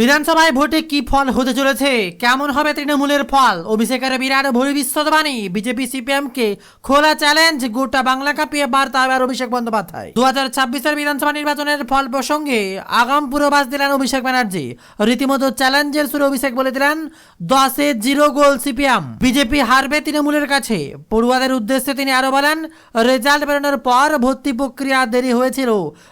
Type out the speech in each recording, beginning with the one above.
বিধানসভায় ভোটে কি ফল হতে চলেছে? কেমন হবে তৃণমূলের ফল? অভিষেকের বিরাট ভবিষ্যৎবাণী বিজেপি সিপিএমকে খোলা চ্যালেঞ্জ গোটা বাংলা কাঁপিয়ে বার্তা এবার অভিষেক বন্দ্যোপাধ্যায়। দু হাজার ছাব্বিশের বিধানসভা নির্বাচনের ফল প্রসঙ্গে আগাম পূর্বাভাস দিলেন অভিষেক ব্যানার্জি। রীতিমতো চ্যালেঞ্জের সুরে অভিষেক বলে দিলেন দশে জিরো গোল সিপিএম। বিজেপি হারবে তৃণমূলের কাছে। পড়ুয়াদের উদ্দেশ্যে তিনি আরও বলেন, রেজাল্ট বেরোনোর পর ভর্তি প্রক্রিয়া দেরি হয়েছিল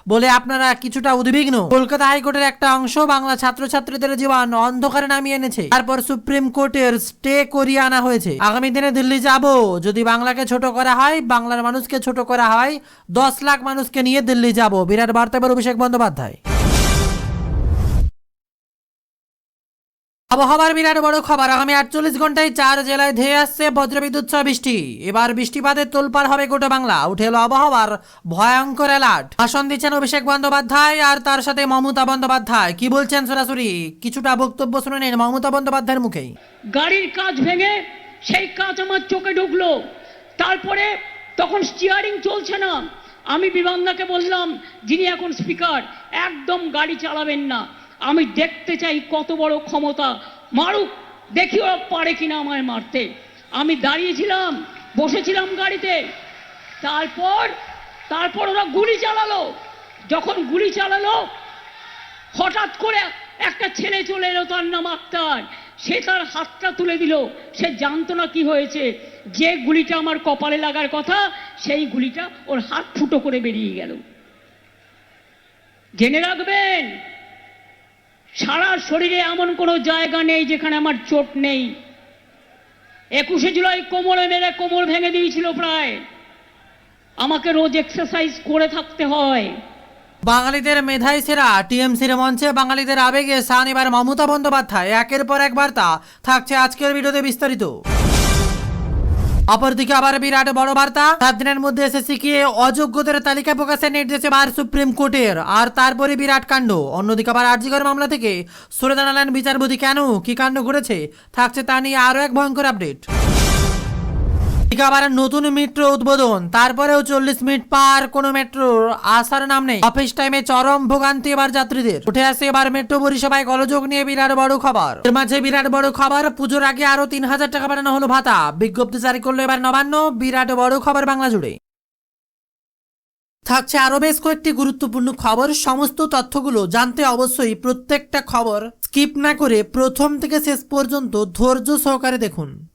বলে আপনারা কিছুটা উদ্বিগ্ন। কলকাতা হাইকোর্টের একটা অংশ বাংলা ছাত্রছাত্রীদের জীবন অন্ধকারে নামিয়ে এনেছে। তারপর সুপ্রিম কোর্টের স্টে করিয়ে আনা হয়েছে। আগামী দিনে দিল্লি যাব। যদি বাংলাকে ছোট করা হয়, বাংলার মানুষকে ছোট করা হয়, দশ লাখ মানুষকে নিয়ে দিল্লি যাব। বিরাট বার্তা এবার অভিষেক বন্দ্যোপাধ্যায়। আবহাওয়ার বিরাট বড় খবর। আগামী আটচল্লিশ ঘন্টায় চার জেলায় ধেয়ে আসছে বজ্রবিদ্যুৎ সহ বৃষ্টি। এবার বৃষ্টিপাতের তোলপাড় হবে গোটা বাংলা। উঠে এলো আবহাওয়ার ভয়ঙ্কর অ্যালার্ট ভাষণ দিচ্ছেন অভিষেক বন্দ্যোপাধ্যায় আর তার সাথে মমতা বন্দ্যোপাধ্যায়। কি বলছেন সরাসরি? কিছুটা বক্তব্য শুনে নিন মমতা বন্দ্যোপাধ্যায়ের মুখেই। গাড়ির কাজ ভেঙে সেই কাজ আমার চোখে ঢুকলো। তারপরে তখন স্টিয়ারিং চলছে না। আমি বিমানদাকে বললাম, যিনি এখন স্পিকার একদম গাড়ি চালাবেন না। আমি দেখতে চাই কত বড় ক্ষমতা। মারুক দেখি ওরা পারে কিনা আমায় মারতে। আমি দাঁড়িয়েছিলাম, বসেছিলাম গাড়িতে। তারপর তারপর ওরা গুলি চালালো। যখন গুলি চালালো, হঠাৎ করে একটা ছেলে চলে এলো তার নাম আক্তার। সে তার হাতটা তুলে দিল। সে জানতো না কি হয়েছে। যে গুলিটা আমার কপালে লাগার কথা, সেই গুলিটা ওর হাত ফুটো করে বেরিয়ে গেল। জেনে রাখবেন সারা শরীরে এমন কোনো জায়গা নেই যেখানে আমার চোট নেই। একুশে জুলাই কোমরে মেরে কোমর ভেঙে দিয়েছিল প্রায়। আমাকে রোজ এক্সারসাইজ করে থাকতে হয়। বাঙালিদের মেধাই সেরা টিএমসির মঞ্চে বাঙালিদের আবেগে সান এবার মমতা বন্দ্যোপাধ্যায় একের পর এক বার্তা। থাকছে আজকের ভিডিওতে বিস্তারিত। অপরদিকে আবার বিরাট বড় বার্তা। সাত দিনের মধ্যে এসএসসি কে অযোগ্যদের তালিকা প্রকাশের নির্দেশ এবার সুপ্রিম কোর্টের। আর তারপরে বিরাট কাণ্ড। অন্যদিকে আবার আর্জিকর মামলা থেকে সরে দাঁড়ালেন বিচারপতি কেন? কি কাণ্ড ঘটেছে? থাকছে তা নিয়ে আরও এক ভয়ঙ্কর আপডেট। আবার নতুন মেট্রো উদ্বোধন। তারপরেও চল্লিশ মিনিট পার কোনো মেট্রোর আসার নাম নেই। অফিস টাইমে চরম ভোগান্তি এবার যাত্রীদের। উঠে আসে এবার মেট্রো পরিষেবায় গলযোগ নিয়ে বিরাট বড় খবর। এর মাঝে বিরাট বড় খবর, পুজোর আগে আরও তিন হাজার টাকা বাড়ানো হলো ভাতা। বিজ্ঞপ্তি জারি করল এবার নবান্ন, বিরাট বড় খবর বাংলা জুড়ে। থাকছে আরও বেশ কয়েকটি গুরুত্বপূর্ণ খবর। সমস্ত তথ্যগুলো জানতে অবশ্যই প্রত্যেকটা খবর স্কিপ না করে প্রথম থেকে শেষ পর্যন্ত ধৈর্য সহকারে দেখুন।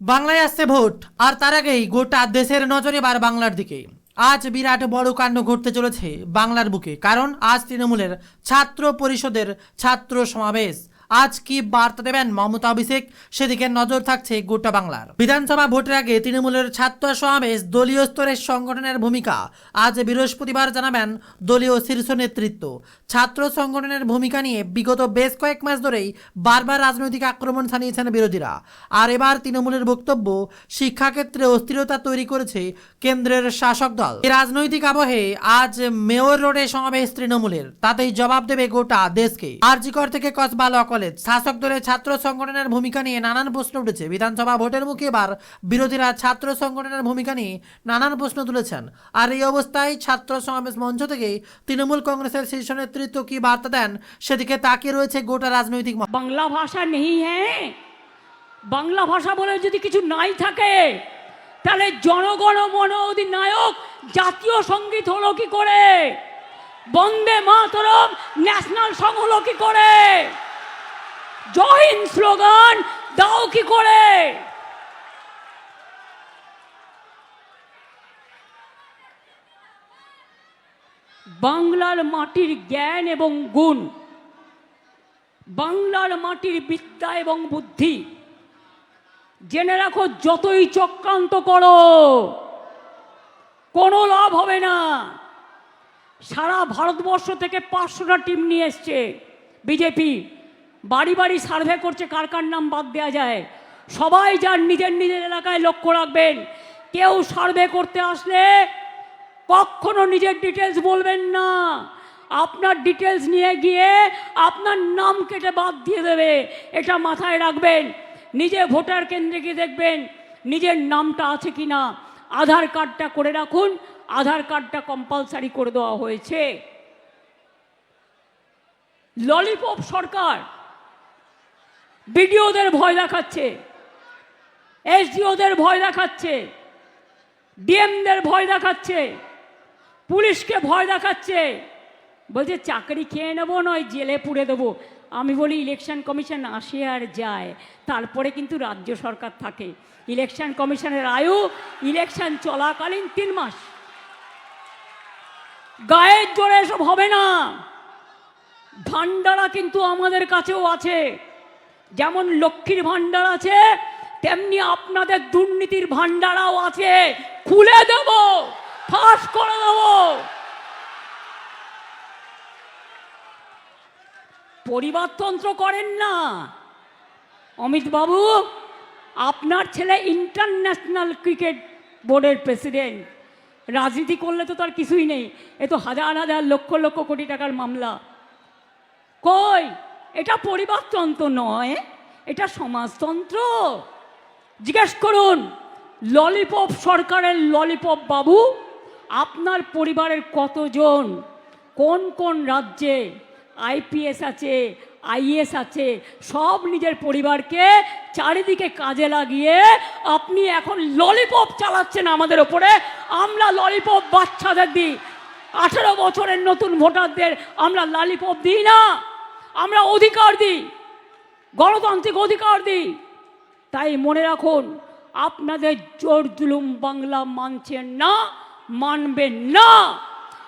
বাংলায় আসছে ভোট, আর তার আগেই গোটা দেশের নজরে এবার বাংলার দিকে। আজ বিরাট বড় কাণ্ড ঘটতে চলেছে বাংলার বুকে, কারণ আজ তৃণমূলের ছাত্র পরিষদের ছাত্র সমাবেশ। আজ কি বার্তা দেবেন মমতা অভিষেক? সেদিকে নজর থাকছে গোটা বাংলার। বিধানসভা ভোটের আগে তৃণমূলের ছাত্র সমাবেশ দলীয় স্তরের সংগঠনের ভূমিকা। আজ বৃহস্পতিবার জানাবেন দলীয় শীর্ষ নেতৃত্ব। ছাত্র সংগঠনের ভূমিকা নিয়ে বিগত বেশ কয়েক মাস ধরেই বারবার রাজনৈতিক আক্রমণ ছানিয়েছেন বিরোধীরা। আর এবার তৃণমূলের বক্তব্য, শিক্ষাক্ষেত্রে অস্থিরতা তৈরি করেছে কেন্দ্রের শাসক দল। রাজনৈতিক আবহে আজ মেয়র রোডে সমাবেশ তৃণমূলের। তাতেই জবাব দেবে গোটা দেশকে। আরজিকর থেকে কসবা ল কলেজ। শাসক দলের ছাত্র সংগঠনের ভূমিকা নিয়ে নানান প্রশ্ন উঠেছে। বিধানসভা ভোটের মুখে এবার বিরোধীরা ছাত্র সংগঠনের ভূমিকা নিয়ে নানান প্রশ্ন তুলেছেন। আর এই অবস্থায় ছাত্র সমাবেশ মঞ্চ থেকে তৃণমূল কংগ্রেসের শীর্ষ নেতৃত্ব কি বার্তা দেন, সেদিকে তাকিয়ে রয়েছে গোটা রাজনৈতিক বাংলা ভাষা নেই হ্যাঁ? বাংলা ভাষা বলে যদি কিছু নাই থাকে, তাহলে জনগণ মন অধিনায়ক জাতীয় সংগীত হলো কি করে? বন্দে মাতরম ন্যাশনাল সং হলো কি করে? জয় হিন্দ স্লোগান, দাও কি করে? বাংলার মাটির জ্ঞান এবং গুণ, বাংলার মাটির বিদ্যা এবং বুদ্ধি। জেনে রাখো, যতই চক্রান্ত করো, কোনো লাভ হবে না। সারা ভারতবর্ষ থেকে পাঁচশোটা টিম নিয়ে এসছে বিজেপি। বাড়ি বাড়ি সার্ভে করছে কার কার নাম বাদ দেওয়া যায়। সবাই যার নিজের নিজের এলাকায় লক্ষ্য রাখবেন। কেউ সার্ভে করতে আসলে কখনো নিজের ডিটেলস বলবেন না। আপনার ডিটেলস নিয়ে গিয়ে আপনার নাম কেটে বাদ দিয়ে দেবে। এটা মাথায় রাখবেন। নিজে ভোটার কেন্দ্রে গিয়ে দেখবেন নিজের নামটা আছে কি না আধার কার্ডটা করে রাখুন। আধার কার্ডটা কম্পালসারি করে দেওয়া হয়েছে। ললিপপ সরকার বিডিওদের ভয় দেখাচ্ছে, এসডিওদের ভয় দেখাচ্ছে, ডিএমদের ভয় দেখাচ্ছে, পুলিশকে ভয় দেখাচ্ছে। বলছে, চাকরি খেয়ে নেব নয়, জেলে পুড়ে দেবো। আমি বলি, ইলেকশন কমিশন আসে আর যায়, তারপরে কিন্তু রাজ্য সরকার থাকে। ইলেকশন কমিশনের আয়ু, ইলেকশন চলাকালীন তিন মাস। গায়ের জোরে এসব হবে না। ভান্ডারা কিন্তু আমাদের কাছেও আছে। যেমন লক্ষ্মীর ভান্ডার আছে, তেমনি আপনাদের দুর্নীতির ভান্ডারাও আছে। খুলে দেব, ফাঁস করে দেব। পরিবারতন্ত্র করেন না। অমিত বাবু, আপনার ছেলে ইন্টারন্যাশনাল ক্রিকেট বোর্ডের প্রেসিডেন্ট। রাজনীতি করলে তো তার কিছুই নেই। এ তো হাজার হাজার লক্ষ লক্ষ কোটি টাকার মামলা। কই? এটা পরিবারতন্ত্র নয়, এটা সমাজতন্ত্র। জিজ্ঞেস করুন, ললিপপ সরকারের ললিপপ বাবু, আপনার পরিবারের কতজন? কোন কোন রাজ্যে আইপিএস আছে আইএস আছে, সব নিজের পরিবারকে চারিদিকে কাজে লাগিয়ে আপনি এখন ললিপপ চালাচ্ছেন আমাদের ওপরে। আমরা ললিপপ বাচ্চাদের দিই। আঠেরো বছরের নতুন ভোটারদের আমরা লালিপপ দিই না। আমরা অধিকার দিই, গণতান্ত্রিক অধিকার দিই। তাই মনে রাখুন, আপনাদের জোর জুলুম বাংলা মানছেন না মানবেন না।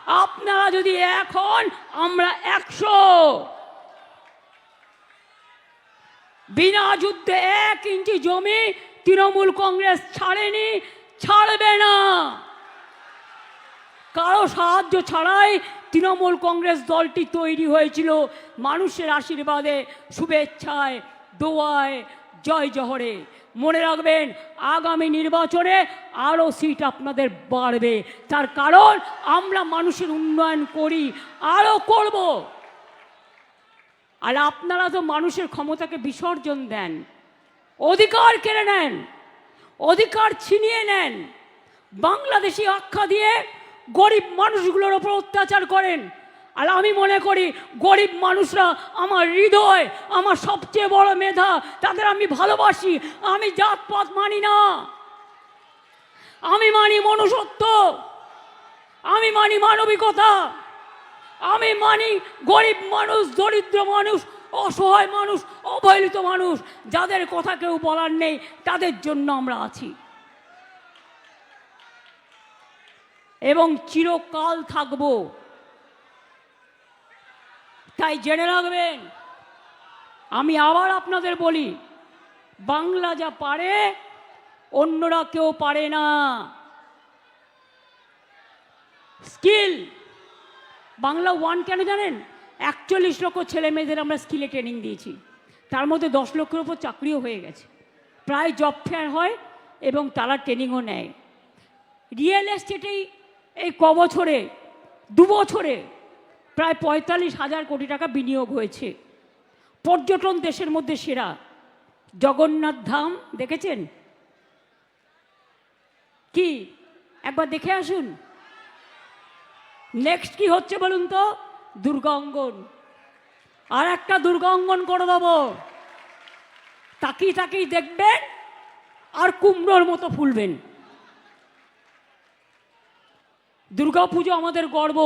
আপনারা যদি এখন আমরা একশো। বিনা যুদ্ধে এক ইঞ্চি জমি তৃণমূল কংগ্রেস ছাড়েনি, ছাড়বে না। কারও সাহায্য ছাড়াই তৃণমূল কংগ্রেস দলটি তৈরি হয়েছিল। মানুষের আশীর্বাদে, শুভেচ্ছায়, দোয়ায়, জয় জহরে। মনে রাখবেন, আগামী নির্বাচনে আরও সিট আপনাদের বাড়বে। তার কারণ, আমরা মানুষের উন্নয়ন করি, আরও করব। আর আপনারা তো মানুষের ক্ষমতাকে বিসর্জন দেন। অধিকার কেড়ে নেন, অধিকার ছিনিয়ে নেন। বাংলাদেশি আখ্যা দিয়ে গরিব মানুষগুলোর ওপর অত্যাচার করেন। আর আমি মনে করি, গরিব মানুষরা আমার হৃদয়, আমার সবচেয়ে বড় মেধা, তাদের আমি ভালোবাসি। আমি জাতপাত মানি না। আমি মানি মনুষ্যত্ব। আমি মানি মানবিকতা। আমি মানি গরিব মানুষ, দরিদ্র মানুষ, অসহায় মানুষ, অবহেলিত মানুষ। যাদের কথা কেউ বলার নেই, তাদের জন্য আমরা আছি। এবং চিরকাল থাকব। তাই জেনে রাখবেন, আমি আবার আপনাদের বলি, বাংলা যা পারে, অন্যরা কেউ পারে না। স্কিল, বাংলা ওয়ান কেন জানেন? একচল্লিশ লক্ষ ছেলে মেয়েদের আমরা স্কিলে ট্রেনিং দিয়েছি। তার মধ্যে দশ লক্ষের উপর চাকরিও হয়ে গেছে। প্রায় জব ফেয়ার হয় এবং তারা ট্রেনিংও নেয়। রিয়েল এস্টেটেই এই ক বছরে দু বছরে প্রায় পঁয়তাল্লিশ হাজার কোটি টাকা বিনিয়োগ হয়েছে। পর্যটন দেশের মধ্যে সেরা। জগন্নাথ ধাম, দেখেছেন? কি? একবার দেখে আসুন। নেক্সট কি হচ্ছে বলুন তো? দুর্গা অঙ্গন আর একটা দুর্গা অঙ্গন করে দেবো। তাকিয়ে তাকিয়ে দেখবেন আর কুমড়োর মতো ফুলবেন। দুর্গাপুজো আমাদের গর্ব।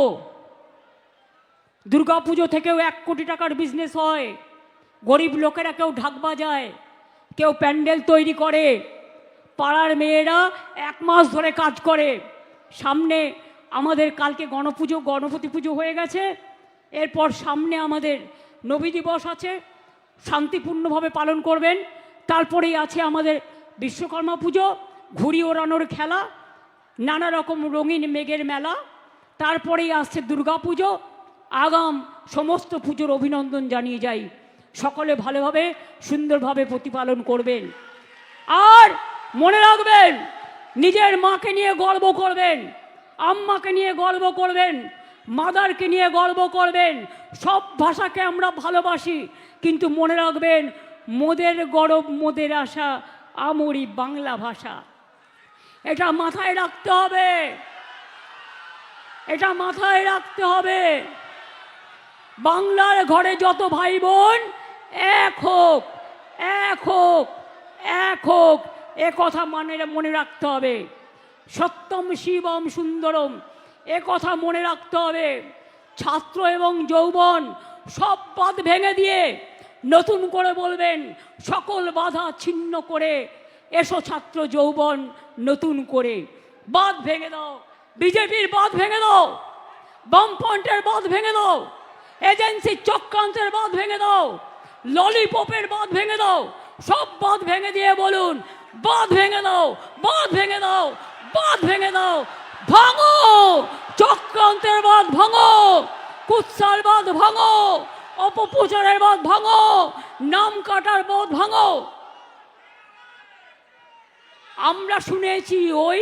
দুর্গাপুজো থেকেও এক কোটি টাকার বিজনেস হয়। গরিব লোকেরা কেউ ঢাক বাজায়, কেউ প্যান্ডেল তৈরি করে। পাড়ার মেয়েরা এক মাস ধরে কাজ করে। সামনে আমাদের কালকে গণপুজো, গণপতি পুজো হয়ে গেছে। এরপর সামনে আমাদের নবী দিবস আছে। শান্তিপূর্ণভাবে পালন করবেন। তারপরেই আছে আমাদের বিশ্বকর্মা পুজো, ঘুড়ি ওড়ানোর খেলা। নানা রকম রঙিন মেঘের মেলা, তারপরেই আসছে দুর্গাপুজো। আগাম সমস্ত পুজোর অভিনন্দন জানিয়ে যাই। সকলে ভালোভাবে, সুন্দরভাবে প্রতিপালন করবেন। আর মনে রাখবেন, নিজের মাকে নিয়ে গর্ব করবেন, আম্মাকে নিয়ে গর্ব করবেন, মাদারকে নিয়ে গর্ব করবেন, সব ভাষাকে আমরা ভালোবাসি, কিন্তু মনে রাখবেন, মোদের গরব, মোদের আশা, আমরি বাংলা ভাষা। এটা মাথায় রাখতে হবে। এটা মাথায় রাখতে হবে। বাংলার ঘরে যত ভাই বোন, এক হোক এক হোক এক হোক, এ কথা মানে মনে রাখতে হবে। সত্যম শিবম সুন্দরম, এ কথা মনে রাখতে হবে। ছাত্র এবং যৌবন সব বাদ ভেঙে দিয়ে নতুন করে বলবেন, সকল বাধা ছিন্ন করে এসো ছাত্র যৌবন নতুন করে। বাদ ভেঙে দাও, বিজেপির বাদ ভেঙে দাও, বামফ্রন্টের বাঁধ ভেঙে দাও এজেন্সির চক্রান্তের বাঁধ ভেঙে দাও, ললিপপের বাঁধ ভেঙে দাও, সব বাঁধ ভেঙে দিয়ে বলুন, বাঁধ ভেঙে দাও, বাঁধ ভেঙে দাও, বাঁধ ভেঙে দাও, ভাঙো, চক্রান্তের বাঁধ ভাঙো, কুৎসার বাঁধ ভাঙো, অপপ্রচারের বাঁধ ভাঙো, নাম কাটার বাঁধ ভাঙো। আমরা শুনেছি ওই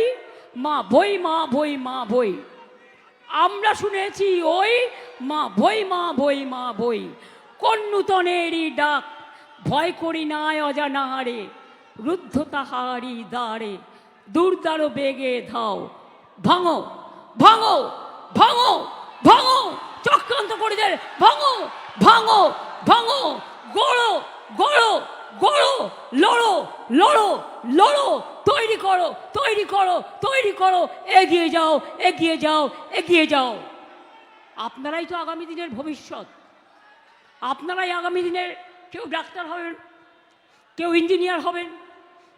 মা বই মা বই মা বই আমরা শুনেছি ওই মা বই মা বই মা বই কোন নূতনেরই ডাক, ভয় করি নাই অজানাহারে রুদ্ধ তাহারি দাঁড়ে দুর্দার বেগে ধাও। ভাঙো ভাঙো ভাঙো ভাঙো, চক্রান্ত করে দে ভাঙো ভাঙো ভাঙো, গড়ো গড়ো গড়ো, লড়ো লড়ো লড়ো তৈরি করো তৈরি করো তৈরি করো। এগিয়ে যাও এগিয়ে যাও এগিয়ে যাও। আপনারাই তো আগামী দিনের ভবিষ্যৎ। আপনারাই আগামী দিনের কেউ ডাক্তার হবেন, কেউ ইঞ্জিনিয়ার হবেন,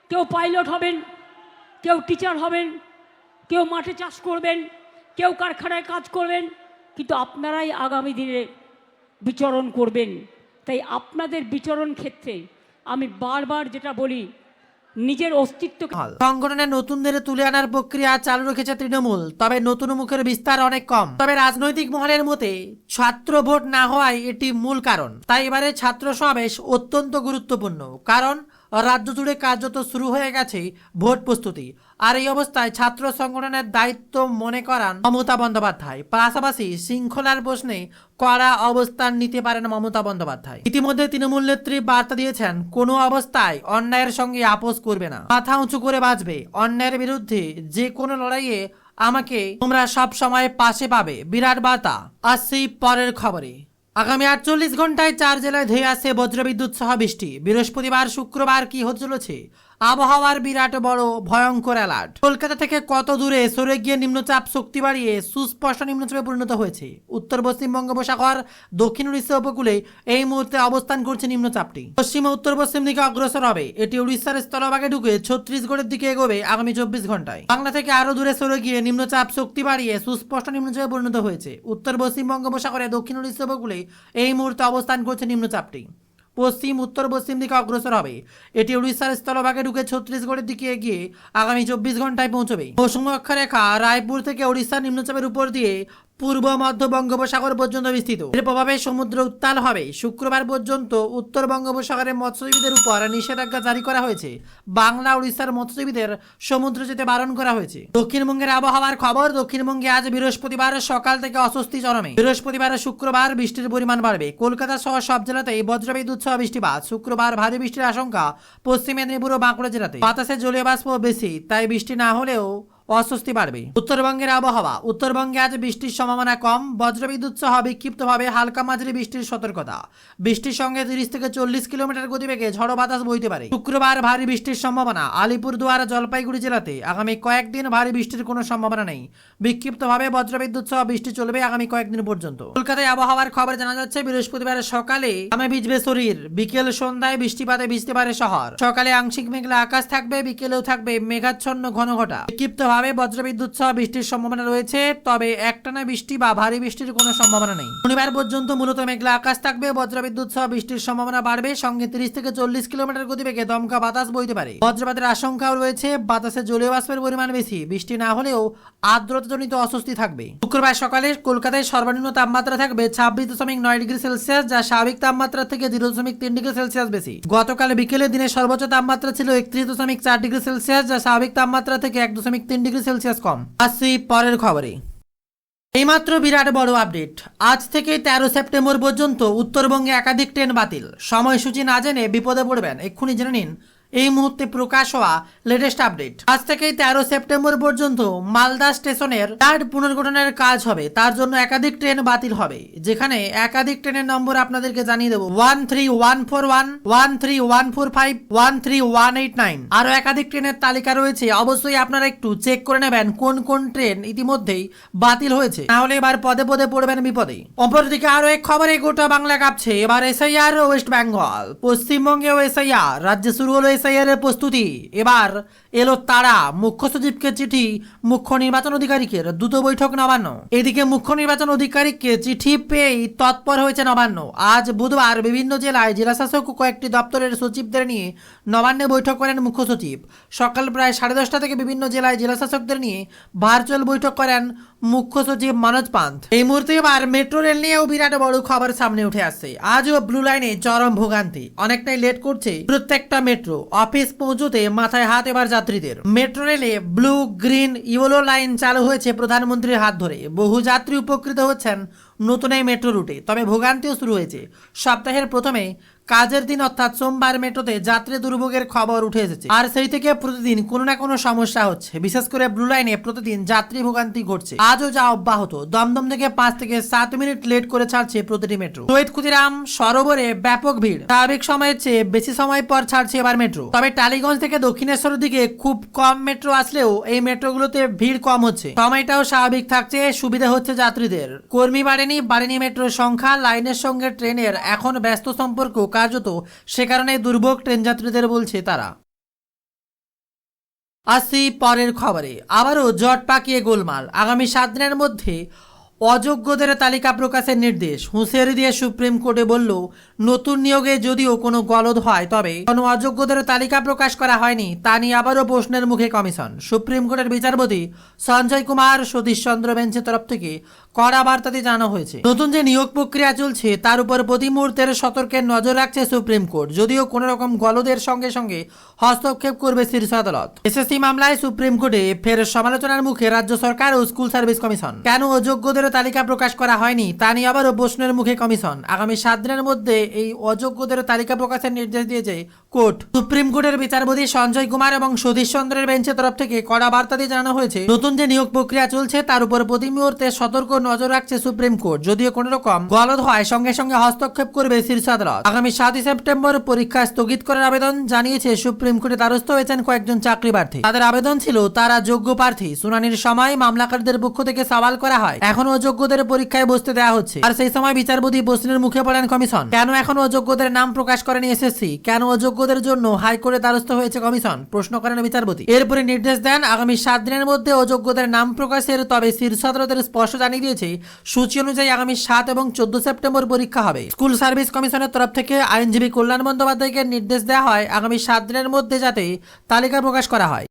কেউ পাইলট হবেন, কেউ টিচার হবেন, কেউ মাঠে চাষ করবেন, কেউ কারখানায় কাজ করবেন, কিন্তু আপনারাই আগামী দিনে বিচরণ করবেন। তাই আপনাদের বিচরণ ক্ষেত্রে আমি বারবার যেটা বলি নিজের অস্তিত্বকে সংগঠনের নতুনদের তুলে আনার প্রক্রিয়া চালু রেখেছে তৃণমূল, তবে নতুন মুখের বিস্তার অনেক কম। তবে রাজনৈতিক মহলের মতে, ছাত্র ভোট না হওয়ায় এটি মূল কারণ। তাই এবারে ছাত্র সমাবেশ অত্যন্ত গুরুত্বপূর্ণ, কারণ রাজ্য জুড়ে কার্যত শুরু হয়ে গেছে ভোট প্রস্তুতি। আর এই অবস্থায় ছাত্র সংগঠনের দায়িত্ব মনে করান মমতা বন্দ্যোপাধ্যায়। পাশাপাশি শৃঙ্খলার প্রশ্নে কড়া অবস্থান নিতে পারেন মমতা বন্দ্যোপাধ্যায়। ইতিমধ্যে তৃণমূল নেত্রী বার্তা দিয়েছেন, কোনো অবস্থায় অন্যায়ের সঙ্গে আপোষ করবে না। মাথা উঁচু করে বাঁচবে। অন্যায়ের বিরুদ্ধে যে কোনো লড়াইয়ে আমাকে তোমরা সব সময় পাশে পাবে। বিরাট বার্তা। আসছি পরের খবরে। আগামী আটচল্লিশ ঘন্টায় চার জেলায় ধেয়ে আসছে বজ্রবিদ্যুৎ সহ বৃষ্টি। বৃহস্পতিবার, শুক্রবার কি হতে চলেছে? আবহাওয়ার বিরাট বড় ভয়ঙ্কর অ্যালার্ট কলকাতা থেকে কত দূরে সরে গিয়ে নিম্নচাপ শক্তি বাড়িয়ে সুস্পষ্ট নিম্নচাপে পরিণত হয়েছে। উত্তর, পশ্চিম বঙ্গোপসাগর, দক্ষিণ উড়িষ্যা উপকূলে এই মুহূর্তে অবস্থান করছে নিম্নচাপটি। পশ্চিম ও উত্তর পশ্চিম দিকে অগ্রসর হবে। এটি উড়িষ্যার স্থলভাগে ঢুকে ছত্তিশগড়ের দিকে এগোবে আগামী চব্বিশ ঘন্টায় বাংলা থেকে আরও দূরে সরে গিয়ে নিম্নচাপ শক্তি বাড়িয়ে সুস্পষ্ট নিম্নচাপে পরিণত হয়েছে। উত্তর, পশ্চিম বঙ্গোপসাগরে দক্ষিণ উড়িষ্যা উপকূলে এই মুহূর্তে অবস্থান করছে নিম্নচাপটি। পশ্চিম, উত্তর, পশ্চিম দিকে অগ্রসর হবে। এটি উড়িষ্যার স্থলভাগে ঢুকে ছত্তিশগড়ের দিকে এগিয়ে আগামী চব্বিশ ঘন্টায় পৌঁছবে। মৌসুমী অক্ষরেখা রায়পুর থেকে উড়িষ্যার নিম্নচাপের উপর দিয়ে পূর্ব মধ্য বঙ্গোপসাগর পর্যন্ত বিস্তৃত। এর প্রভাবে সমুদ্র উত্তাল হবে। শুক্রবার পর্যন্ত উত্তর বঙ্গোপসাগরে মৎস্যজীবীদের উপর নিষেধাজ্ঞা জারি করা হয়েছে। বাংলা, উড়িষ্যার মৎস্যজীবীদের সমুদ্র যেতে বারণ করা হয়েছে। দক্ষিণবঙ্গের আবহাওয়ার খবর, দক্ষিণবঙ্গে আজ বৃহস্পতিবার সকাল থেকে অস্বস্তি চরমে। বৃহস্পতিবার শুক্রবার বৃষ্টির পরিমাণ বাড়বে। কলকাতা সহ সব জেলাতেই বজ্রবিদ্যুৎ সহ বৃষ্টিপাত। শুক্রবার ভারী বৃষ্টির আশঙ্কা পশ্চিম মেদিনীপুর ও বাঁকুড়া জেলাতে। বাতাসে জলীয় বাষ্প বেশি, তাই বৃষ্টি না হলেও অস্বস্তি বাড়বে। উত্তরবঙ্গের আবহাওয়া। উত্তরবঙ্গে আজ বৃষ্টির সম্ভাবনা কম। বজ্রবিদ্যুৎ সহ বিক্ষিপ্তভাবে হালকা মাঝারি বৃষ্টির সতর্কতা। বৃষ্টির সঙ্গে তিরিশ থেকে চল্লিশ কিলোমিটার গতিবেগে ঝড়ো বাতাস বইতে পারে। শুক্রবার ভারী বৃষ্টির সম্ভাবনা। আলিপুরদুয়ার, জলপাইগুড়ি জেলাতে আগামী কয়েকদিন ভারী বৃষ্টির কোনো সম্ভাবনা নেই। বিক্ষিপ্তভাবে বজ্রবিদ্যুৎ সহ বৃষ্টি চলবে আগামী কয়েকদিন পর্যন্ত। কলকাতায় আবহাওয়ার খবর জানা যাচ্ছে, বৃহস্পতিবার সকালে আমে ভিজবে শরীর। বিকেল সন্ধ্যায় বৃষ্টিপাতে ভিজতে পারে শহর। সকালে আংশিক মেঘলা আকাশ থাকবে, বিকেলেও থাকবে মেঘাচ্ছন্ন ঘন ঘটা। বিক্ষিপ্তভাবে বজ্রবিদ্যুৎ সহ বৃষ্টির সম্ভাবনা রয়েছে, তবে একটানা বৃষ্টি বা ভারী বৃষ্টির কোনো সম্ভাবনা নেই। শনিবার পর্যন্ত মূলত মেঘলা আকাশ থাকবে, বজ্রবিদ্যুৎ সহ বৃষ্টির সম্ভাবনা বাড়বে, সঙ্গে তিরিশ থেকে চল্লিশ কিলোমিটার গতিবেগে দমকা বাতাস বইতে পারে। বজ্রপাতের আশঙ্কাও রয়েছে, বাতাসে জলীয় বাষ্পের পরিমাণ বেশি, বৃষ্টি না হলেও আর্দ্রতাজনিত অস্বস্তি থাকবে। শুক্রবার সকালে কলকাতায় সর্বনিম্ন তাপমাত্রা থাকবে ছাব্বিশ দশমিক নয় ডিগ্রি সেলসিয়াস, যা স্বাভাবিক তাপমাত্রা থেকে জিরো দশমিক তিন ডিগ্রি সেলসিয়াস বেশি। গতকাল বিকেলের দিনে সর্বোচ্চ তাপমাত্রা ছিল একত্রিশ দশমিক চার ডিগ্রি সেলসিয়াস, যা স্বাভাবিক তাপমাত্রা থেকে এক দশমিক তিন ডিগ্রি সেলসিয়াস কম। আসছি পরের খবরে। এইমাত্র বিরাট বড় আপডেট। আজ থেকে তেরো সেপ্টেম্বর পর্যন্ত উত্তরবঙ্গে একাধিক ট্রেন বাতিল। সময়সূচি না জেনে বিপদে পড়বেন। এক্ষুনি জেনে নিন এই মুহূর্তে প্রকাশ হওয়া লেটেস্ট আপডেট আজ থেকেই তেরো সেপ্টেম্বর পর্যন্ত মালদা স্টেশনের ইয়ার্ড পুনর্গঠনের কাজ হবে। তার জন্য একাধিক ট্রেন বাতিল হবে। যেখানে একাধিক ট্রেনের নম্বর আপনাদেরকে জানিয়ে দেবো। One three one four one one three one four five one three one eight nine আরও একাধিক ট্রেনের তালিকা রয়েছে। অবশ্যই আপনারা একটু চেক করে নেবেন কোন কোন ট্রেন ইতিমধ্যেই বাতিল হয়েছে। তাহলে এবার পদে পদে পড়বেন বিপদে। অপরদিকে আরও এক খবরে গোটা বাংলা কাঁপছে। এবার এসআইআর ওয়েস্ট বেঙ্গল। পশ্চিমবঙ্গেও এসআইআর। রাজ্যে শুরু হলো এর প্রস্তুতি। এবার এলো তারা মুখ্য সচিবকে চিঠি, মুখ্য নির্বাচন আধিকারিকের দ্রুত বৈঠক নবান্ন। এদিকে মুখ্য নির্বাচন আধিকারিককে চিঠি পেয়েই তৎপর হয়েছে নবান্ন। আজ বুধবার বিভিন্ন জেলায় জেলাশাসক কয়েকটি দপ্তরের সচিবদের নিয়ে নবান্নে বৈঠক করেন মুখ্য সচিব। সকাল প্রায় সাড়ে দশটা থেকে বিভিন্ন জেলায় জেলাশাসকদের নিয়ে ভার্চুয়াল বৈঠক করেন মুখ্য সচিব মনোজ পান্থ এই মুহূর্তে এবার মেট্রো রেল নিয়েও বিরাট বড় খবর সামনে উঠে আসছে। আজও ব্লু লাইনে চরম ভোগান্তি। অনেকটাই লেট করছে প্রত্যেকটা মেট্রো। অফিস পৌঁছতে মাথায় হাত এবার যাত্রীদের। মেট্রো রেলে ব্লু, গ্রিন, ইয়েলো লাইন চালু হয়েছে প্রধানমন্ত্রীর হাত ধরে। বহু যাত্রী উপকৃত হচ্ছেন নতুন এই মেট্রো রুটে। তবে ভোগান্তিও শুরু হয়েছে। সপ্তাহের প্রথমে কাজের দিন অর্থাৎ সোমবার মেট্রোতে যাত্রী দুর্ভোগের খবর উঠে এসেছে। আর সেই থেকে প্রতিদিন কোনো না কোনো সমস্যা হচ্ছে। বিশেষ করে ব্লু লাইনে প্রতিদিন যাত্রী ভোগান্তি ঘটছে। আজও যা অব্যাহত। দমদম থেকে পাঁচ থেকে সাত মিনিট লেট করে ছাড়ছে প্রতিটি মেট্রো। শহীদ ক্ষুদিরাম সরোবরে ব্যাপক ভিড়। স্বাভাবিক সময়ের চেয়ে বেশি সময় পর ছাড়ছে এবার মেট্রো। তবে টালিগঞ্জ থেকে দক্ষিণেশ্বরের দিকে খুব কম মেট্রো আসলেও এই মেট্রোগুলোতে ভিড় কম হচ্ছে। সময়টাও স্বাভাবিক থাকছে, সুবিধা হচ্ছে যাত্রীদের। কর্মী বাড়েনি বাড়েনি মেট্রোর সংখ্যা। লাইনের সঙ্গে ট্রেনের এখন ব্যস্ত সম্পর্ক কার্যত সে কারণে দুর্ভোগ ট্রেন যাত্রীদের বলছে তারা। আসি পরের খবরে। আবারও জট পাকিয়ে গোলমাল। আগামী সাত দিনের মধ্যে অযোগ্যদের তালিকা প্রকাশের নির্দেশ। হুঁশিয়ারি দিয়ে সুপ্রিম কোর্টে বলল, নতুন নিয়োগে যদিও কোনো গলদ হয়, তবে কোনো অযোগ্যদের তালিকা প্রকাশ করা হয়নি, তা নিয়ে আবারও প্রশ্নের মুখে কমিশন। সুপ্রিম কোর্টের বিচারপতি সঞ্জয় কুমার সতীশ চন্দ্র বেঞ্চের তরফ থেকে কড়া বার্তাতে জানানো হয়েছে। নতুন যে নিয়োগ প্রক্রিয়া চলছে, তার উপর প্রতি মুহূর্তের সতর্কের নজর রাখছে সুপ্রিম কোর্ট। যদিও কোনো রকম গলদের সঙ্গে সঙ্গে হস্তক্ষেপ করবে শীর্ষ আদালত। এসএসসি মামলায় সুপ্রিম কোর্টে ফের সমালোচনার মুখে রাজ্য সরকার ও স্কুল সার্ভিস কমিশন। কেন অযোগ্যদের তালিকা প্রকাশ করা হয়নি। তা নিয়ে আবারও প্রশ্নের মুখে কমিশন। আগামী সাত দিনের মধ্যে এই অযোগ্যদের তালিকা প্রকাশের নির্দেশ দিয়েছে কোর্ট। সুপ্রিম কোর্টের বিচারপতি সঞ্জয় কুমার এবং সতীশ চন্দ্রের বেঞ্চের তরফ থেকে কড়া বার্তা দিয়ে জানানো হয়েছে, নতুন যে নিয়োগ প্রক্রিয়া চলছে তার উপর প্রতি মুহূর্তে সতর্ক নজর রাখছে সুপ্রিম কোর্ট। যদিও কোনো রকম গলদ হয় সঙ্গে সঙ্গে হস্তক্ষেপ করবে শীর্ষ আদালত। আগামী সাতই সেপ্টেম্বর পরীক্ষা স্থগিত করার আবেদন জানিয়েছে সুপ্রিম কোর্টে দ্বারস্থ হয়েছেন কয়েকজন চাকরি প্রার্থী তাদের আবেদন ছিল তারা যোগ্য প্রার্থী। শুনানির সময় মামলাকারীদের পক্ষ থেকে সওয়াল করা হয়। এখনও অযোগ্যদের পরীক্ষায় বসতে দেওয়া হচ্ছে। আর সেই সময় বিচারপতি প্রশ্নের মুখে পড়েন কমিশন। কেন এখনও অযোগ্যদের নাম প্রকাশ করেনি এসএসসি কেন অযোগ্যদের জন্য হাইকোর্টে দ্বারস্থ হয়েছে কমিশন? প্রশ্ন করেন বিচারপতি। এরপরে নির্দেশ দেন আগামী সাত দিনের মধ্যে অযোগ্যদের নাম প্রকাশের, তবে শীর্ষ আদালতের স্পষ্ট জানিয়ে দিয়েছে, সূচি অনুযায়ী আগামী সাত এবং চোদ্দ সেপ্টেম্বর পরীক্ষা হবে। স্কুল সার্ভিস কমিশনের তরফ থেকে আইনজীবী কল্যাণ বন্দ্যোপাধ্যায়কে নির্দেশ দেওয়া হয় আগামী সাত দিনের মধ্যে যাতে তালিকা প্রকাশ করা হয়।